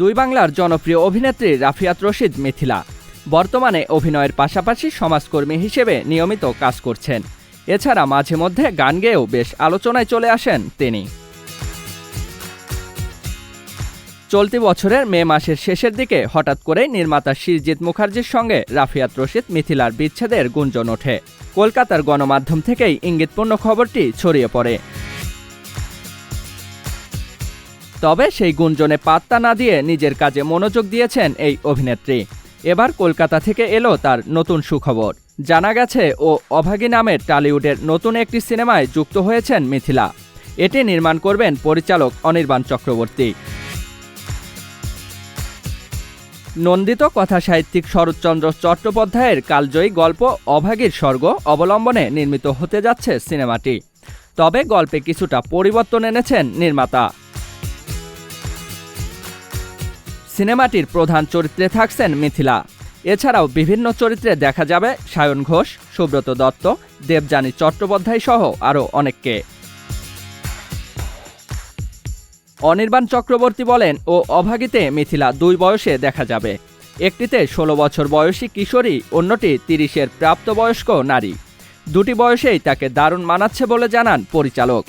দুই বাংলার জনপ্রিয় অভিনেত্রী রাফিয়াত রশিদ মিথিলা। বর্তমানে অভিনয়ের পাশাপাশি সমাজকর্মী হিসেবে নিয়মিত কাজ করছেন। এছাড়া মাঝে মধ্যে গান গেয়েও বেশ আলোচনায় চলে আসেন তিনি। চলতি বছরের মে মাসের শেষের দিকে হঠাৎ করে নির্মাতা শিরজিৎ মুখার্জির সঙ্গে রাফিয়াত রশিদ মিথিলার বিচ্ছেদের গুঞ্জন ওঠে। কলকাতার গণমাধ্যম থেকেই ইঙ্গিতপূর্ণ খবরটি ছড়িয়ে পড়ে। তবে সেই গুঞ্জনে পাত্তা না দিয়ে নিজের কাজে মনোযোগ দিয়েছেন এই অভিনেত্রী। এবার কলকাতা থেকে এলো তার নতুন সুখবর। জানা গেছে, ও অভাগী নামের টালিউডের নতুন একটি সিনেমায় যুক্ত হয়েছেন মিথিলা। এটি নির্মাণ করবেন পরিচালক অনির্বাণ চক্রবর্তী। নন্দিত কথা সাহিত্যিক শরৎচন্দ্র চট্টোপাধ্যায়ের কালজয়ী গল্প অভাগীর স্বর্গ অবলম্বনে নির্মিত হতে যাচ্ছে সিনেমাটি। তবে গল্পে কিছুটা পরিবর্তন এনেছেন নির্মাতা। সিনেমাটির প্রধান চরিত্রে থাকছেন মিথিলা। এছাড়াও বিভিন্ন চরিত্রে দেখা যাবে সায়ন ঘোষ, সুব্রত দত্ত, দেবযানী চট্টোপাধ্যায় সহ আরও অনেককে। অনির্বাণ চক্রবর্তী বলেন, ও অভাগীতে মিথিলা দুই বয়সে দেখা যাবে। একটিতে ষোলো বছর বয়সী কিশোরী, অন্যটি তিরিশের প্রাপ্তবয়স্ক নারী। দুটি বয়সেই তাকে দারুণ মানাচ্ছে বলে জানান পরিচালক।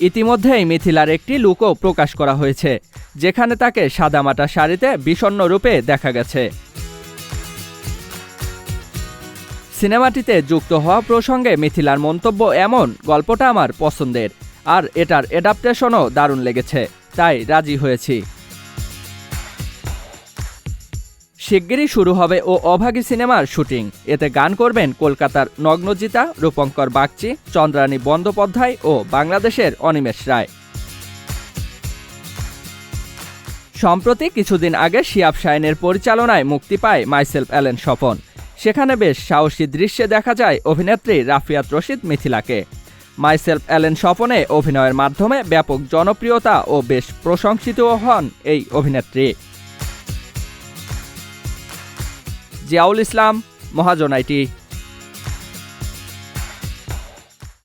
ইতিমধ্যেই মিথিলার একটি লুকও প্রকাশ করা হয়েছে, যেখানে তাকে সাদামাটা শাড়িতে বিষণ্ন রূপে দেখা গেছে। সিনেমাটিতে যুক্ত হওয়া প্রসঙ্গে মিথিলার মন্তব্য এমন, গল্পটা আমার পছন্দের, আর এটার অ্যাডাপ্টেশনও দারুণ লেগেছে, তাই রাজি হয়েছি। শিগগিরই শুরু হবে ও অভাগী সিনেমার শুটিং। এতে গান করবেন কলকাতার নগ্নজিতা, রূপঙ্কর বাগচি, চন্দ্রানী বন্দ্যোপাধ্যায় ও বাংলাদেশের অনিমেষ রায়। সম্প্রতি কিছুদিন আগে শিয়াব শাইনের পরিচালনায় মুক্তি পায় মাইসেলফ অ্যালেন স্বপন। সেখানে বেশ সাহসী দৃশ্যে দেখা যায় অভিনেত্রী রাফিয়াত রশিদ মিথিলাকে। মাইসেলফ অ্যালেন স্বপনে অভিনয়ের মাধ্যমে ব্যাপক জনপ্রিয়তা ও বেশ প্রশংসিতও হন এই অভিনেত্রী। জিয়াউল ইসলাম মহাজনাইটি